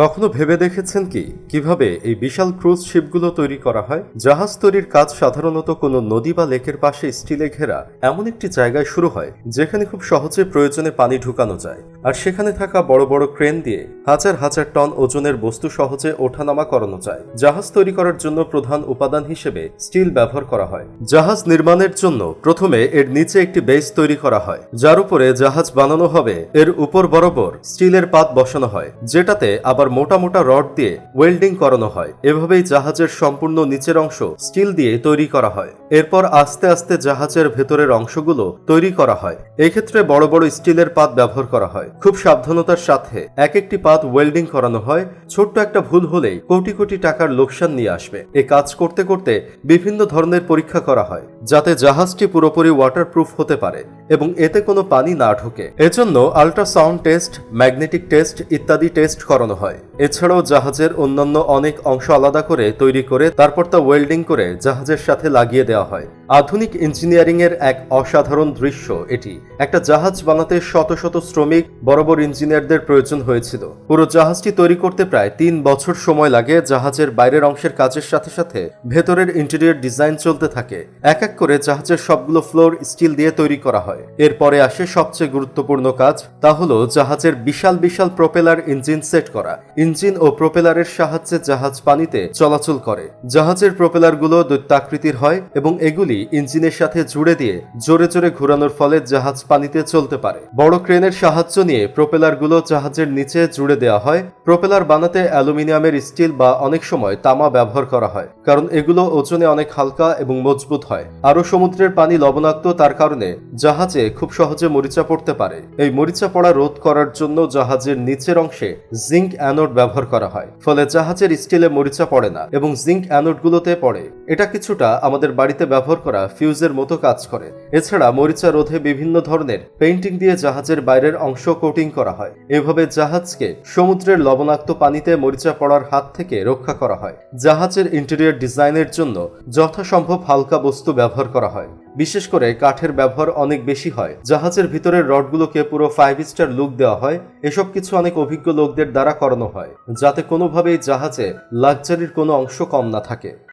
কখনো ভেবে দেখেছেন কি? কীভাবে এই বিশাল ক্রুজ শিপগুলো তৈরি করা হয়? জাহাজ তৈরির কাজ সাধারণত কোনো নদী বা লেকের পাশে স্টিলে ঘেরা এমন একটি জায়গায় শুরু হয়, যেখানে খুব সহজে প্রয়োজনে পানি ঢুকানো যায়। আর সেখানে থাকা বড় বড় ক্রেন দিয়ে হাজার হাজার টন ওজনের বস্তু সহজে ওঠানামা করানো যায়। জাহাজ তৈরি করার জন্য প্রধান উপাদান হিসেবে স্টিল ব্যবহার করা হয়। জাহাজ নির্মাণের জন্য প্রথমে এর নিচে একটি বেস তৈরি করা হয়, যার উপরে জাহাজ বানানো হবে। এর উপর বরাবর স্টিলের পাত বসানো হয়, যেটাতে আবার মোটা মোটা রড দিয়ে ওয়েল্ডিং করানো হয়। এভাবেই জাহাজের সম্পূর্ণ নিচের অংশ স্টিল দিয়ে তৈরি করা হয়। এরপর আস্তে আস্তে জাহাজের ভেতরের অংশগুলো তৈরি করা হয়। এক্ষেত্রে বড় বড় স্টিলের পাত ব্যবহার করা হয়। খুব সাবধানতার সাথে এক একটি পাত ওয়েল্ডিং করানো হয়। ছোট্ট একটা ভুল হলেই কোটি কোটি টাকার লোকসান নিয়ে আসবে। এ কাজ করতে করতে বিভিন্ন ধরনের পরীক্ষা করা হয়, যাতে জাহাজটি পুরোপুরি ওয়াটারপ্রুফ হতে পারে এবং এতে কোনো পানি না ঢোকে। এজন্য আল্ট্রাসাউন্ড টেস্ট ম্যাগনেটিক টেস্ট ইত্যাদি টেস্ট করানো হয়। এছাড়াও জাহাজের অন্যান্য অনেক অংশ আলাদা করে তৈরি করে তারপর তা ওয়েল্ডিং করে জাহাজের সাথে লাগিয়ে দেওয়া হয়। আধুনিক ইঞ্জিনিয়ারিং এর এক অসাধারণ দৃশ্য এটি। একটা জাহাজ বানাতে শত শত শ্রমিক বড় ইঞ্জিনিয়ারদের প্রয়োজন হয়েছিল। পুরো জাহাজটি তৈরি করতে প্রায় তিন বছর সময় লাগে জাহাজের বাইরের অংশের কাজের সাথে সাথে ভেতরের ইন্টেরিয়র ডিজাইন চলতে থাকে। এক এক করে জাহাজের সবগুলো ফ্লোর স্টিল দিয়ে তৈরি করা হয়। এরপরে আসে সবচেয়ে গুরুত্বপূর্ণ কাজ, তা হলো জাহাজের বিশাল বিশাল প্রোপেলার ইঞ্জিন সেট করা। ইঞ্জিন ও প্রোপেলারের সাহায্যে জাহাজ পানিতে চলাচল করে। জাহাজের প্রোপেলারগুলো দৈত্যাকৃতির হয় এবং এগুলি ইঞ্জিনের সাথে জুড়ে দিয়ে জোরে জোরে ঘোরানোর ফলে জাহাজ পানিতে চলতে পারে। বড় ক্রেনের সাহায্য নিয়ে প্রোপেলারগুলো জাহাজের নিচে জুড়ে দেওয়া হয়। প্রোপেলার বানাতে অ্যালুমিনিয়ামের স্টিল বা অনেক সময় তামা ব্যবহার করা হয়, কারণ এগুলো ওজনে অনেক হালকা এবং মজবুত হয়। আরও সমুদ্রের পানি লবণাক্ত তার কারণে জাহাজে খুব সহজে মরিচা পড়তে পারে। এই মরিচা পড়া রোধ করার জন্য জাহাজের নিচের অংশে জিঙ্ক অ্যানোড ব্যবহার করা হয়, ফলে জাহাজের স্টিলে মরিচা পড়ে না এবং জিঙ্ক অ্যানোডগুলোতে পড়ে। এটা কিছুটা আমাদের বাড়িতে ব্যবহার করা ফিউজের মতো কাজ করে। এছাড়া মরিচা রোধে বিভিন্ন ধরনের পেইন্টিং দিয়ে জাহাজের বাইরের অংশ কোটিং করা হয়। এভাবে জাহাজকে সমুদ্রের লবণাক্ত পানিতে মরিচা পড়ার হাত থেকে রক্ষা করা হয়। জাহাজের ইন্টেরিয়র ডিজাইনের জন্য যথাসম্ভব হালকা বস্তু ব্যবহার করা হয়। বিশেষ করে কাঠের ব্যবহার অনেক বেশি হয়। জাহাজের ভিতরের রডগুলোকে পুরো ফাইভ স্টার লুক দেওয়া হয়। এসব কিছু অনেক অভিজ্ঞ লোকদের দ্বারা করানো হয়, যাতে কোনোভাবেই জাহাজে লাক্সারির কোনো অংশ কম না থাকে।